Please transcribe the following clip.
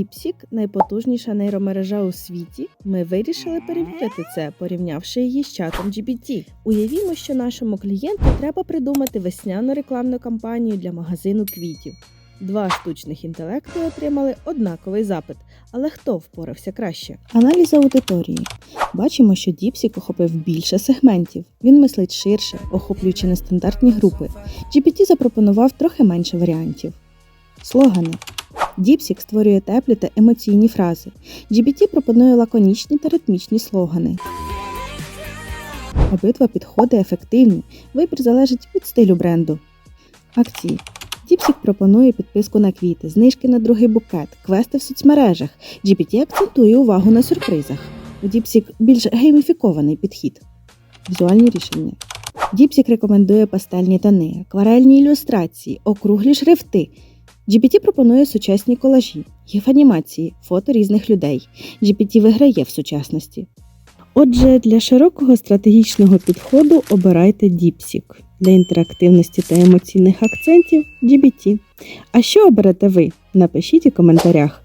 DeepSeek – найпотужніша нейромережа у світі. Ми вирішили перевірити це, порівнявши її з чатом GPT. Уявімо, що нашому клієнту треба придумати весняну рекламну кампанію для магазину квітів. Два штучних інтелекти отримали однаковий запит, але хто впорався краще? Аналіз аудиторії. Бачимо, що DeepSeek охопив більше сегментів. Він мислить ширше, охоплюючи нестандартні групи. GPT запропонував трохи менше варіантів. Слогани. DeepSeek створює теплі та емоційні фрази. GPT пропонує лаконічні та ритмічні слогани. Обидва підходи ефективні. Вибір залежить від стилю бренду. Акції. DeepSeek пропонує підписку на квіти, знижки на другий букет, квести в соцмережах. GPT акцентує увагу на сюрпризах. У DeepSeek більш гейміфікований підхід. Візуальні рішення. DeepSeek рекомендує пастельні тони, акварельні ілюстрації, округлі шрифти. GPT пропонує сучасні колажі, їх анімації, фото різних людей. GPT виграє в сучасності. Отже, для широкого стратегічного підходу обирайте DeepSeek. Для інтерактивності та емоційних акцентів GBT. А що оберете ви? Напишіть у коментарях.